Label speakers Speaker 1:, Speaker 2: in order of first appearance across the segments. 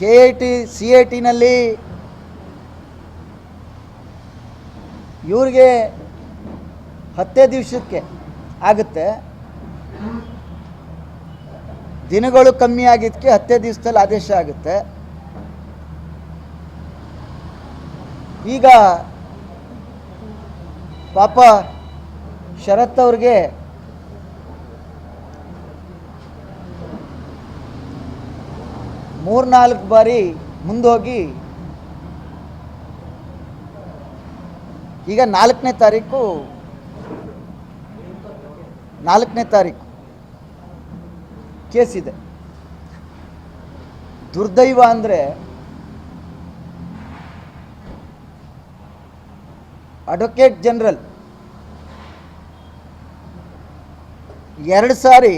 Speaker 1: K I T C I ಟಿನಲ್ಲಿ ಇವ್ರಿಗೆ ಹತ್ತೇ ದಿವಸಕ್ಕೆ ಆಗುತ್ತೆ. ದಿನಗಳು ಕಮ್ಮಿ ಆಗಿದ್ದಕ್ಕೆ ಹತ್ತೇ ದಿವಸದಲ್ಲಿ ಆದೇಶ ಆಗುತ್ತೆ. ಈಗ ಪಾಪ ಶರತ್ ಅವ್ರಿಗೆ ಮೂರ್ನಾಲ್ಕು ಬಾರಿ ಮುಂದೋಗಿ ಈಗ ನಾಲ್ಕನೇ ತಾರೀಕು ನಾಲ್ಕನೇ ತಾರೀಕು. ಕೇಸ್ ಇದೆ. ದುರ್ದೈವ ಅಂದರೆ ಅಡ್ವೊಕೇಟ್ ಜನರಲ್. ಎರಡು ಸಾರಿ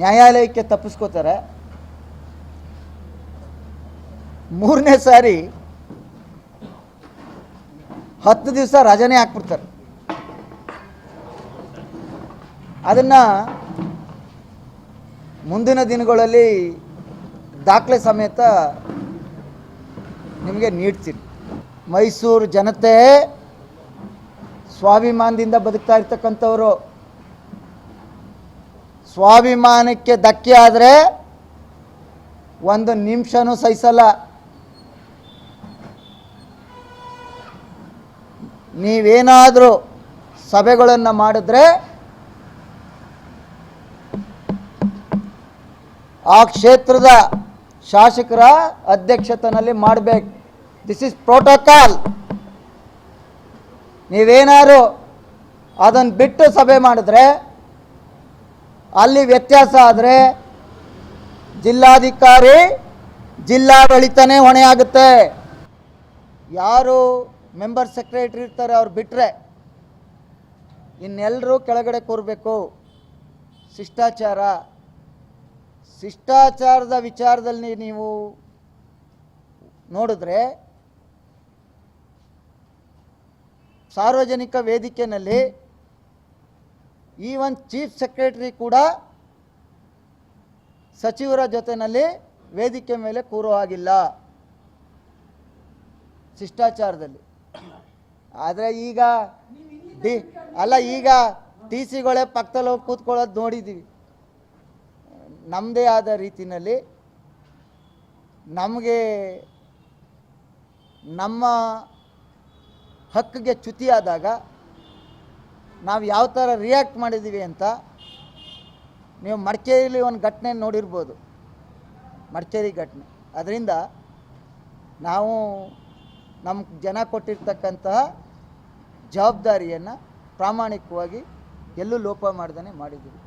Speaker 1: ನ್ಯಾಯಾಲಯಕ್ಕೆ ತಪ್ಪಿಸ್ಕೋತಾರೆ. ಮೂರನೇ ಸಾರಿ ಹತ್ತು ದಿವಸ ರಜನೆ ಹಾಕ್ಬಿಡ್ತಾರೆ. ಅದನ್ನು ಮುಂದಿನ ದಿನಗಳಲ್ಲಿ ದಾಖಲೆ ಸಮೇತ ನಿಮಗೆ ನೀಡ್ತೀನಿ. ಮೈಸೂರು ಜನತೆ ಸ್ವಾಭಿಮಾನದಿಂದ ಬದುಕ್ತಾ ಇರ್ತಕ್ಕಂಥವ್ರು ಸ್ವಾಭಿಮಾನಕ್ಕೆ ಧಕ್ಕೆ ಆದರೆ ಒಂದು ನಿಮಿಷನೂ ಸಹಿಸಲ್ಲ. ನೀವೇನಾದರೂ ಸಭೆಗಳನ್ನು ಮಾಡಿದ್ರೆ ಆ ಕ್ಷೇತ್ರದ ಶಾಸಕರ ಅಧ್ಯಕ್ಷತನಲ್ಲಿ ಮಾಡಬೇಕು. ದಿಸ್ ಇಸ್ ಪ್ರೋಟೋಕಾಲ್ ನೀವೇನಾದ್ರು ಅದನ್ನು ಬಿಟ್ಟು ಸಭೆ ಮಾಡಿದ್ರೆ ಅಲ್ಲಿ ವ್ಯತ್ಯಾಸ ಆದರೆ ಜಿಲ್ಲಾಧಿಕಾರಿ ಜಿಲ್ಲಾಡಳಿತನೇ ಹೊಣೆಯಾಗುತ್ತೆ. ಯಾರು ಮೆಂಬರ್ ಸೆಕ್ರೆಟರಿ ಇರ್ತಾರೆ ಅವ್ರು ಬಿಟ್ಟರೆ ಇನ್ನೆಲ್ಲರೂ ಕೆಳಗಡೆ ಕೂರಬೇಕು. ಶಿಷ್ಟಾಚಾರ. ಶಿಷ್ಟಾಚಾರದ ವಿಚಾರದಲ್ಲಿ ನೀವು ನೋಡಿದ್ರೆ ಸಾರ್ವಜನಿಕ ವೇದಿಕೆಯಲ್ಲಿ ಈವನ್ ಚೀಫ್ ಸೆಕ್ರೆಟರಿ ಕೂಡ ಸಚಿವರ ಜೊತೆಯಲ್ಲಿ ವೇದಿಕೆ ಮೇಲೆ ಕೂರೋ ಹಾಗಿಲ್ಲ. ಶಿಷ್ಟಾಚಾರದಲ್ಲಿ. ಆದರೆ ಈಗ ಡಿ, ಅಲ್ಲ ಈಗ ಟಿ ಸಿಗಳೇ ಪಕ್ಕದಲ್ಲಿ ಹೋಗಿ ಕೂತ್ಕೊಳ್ಳೋದು ನೋಡಿದ್ದೀವಿ ನಮ್ಮದೇ ಆದ ರೀತಿಯಲ್ಲಿ ನಮಗೆ ನಮ್ಮ ಹಕ್ಕಿಗೆ ಚ್ಯುತಿ ಆದಾಗ ನಾವು ಯಾವ ಥರ ರಿಯಾಕ್ಟ್ ಮಾಡಿದ್ದೀವಿ ಅಂತ ನೀವು ಮಡಿಕೇರಿಲಿ ಒಂದು ಘಟನೆ ನೋಡಿರ್ಬೋದು. ಮಡಿಕೇರಿ ಘಟನೆ. ಅದರಿಂದ ನಾವು ನಮ್ಮ ಜನ ಕೊಟ್ಟಿರ್ತಕ್ಕಂತಹ ಜವಾಬ್ದಾರಿಯನ್ನು ಪ್ರಾಮಾಣಿಕವಾಗಿ ಎಲ್ಲೂ ಲೋಪ ಮಾಡ್ದೇ ಮಾಡಿದ್ದೀವಿ.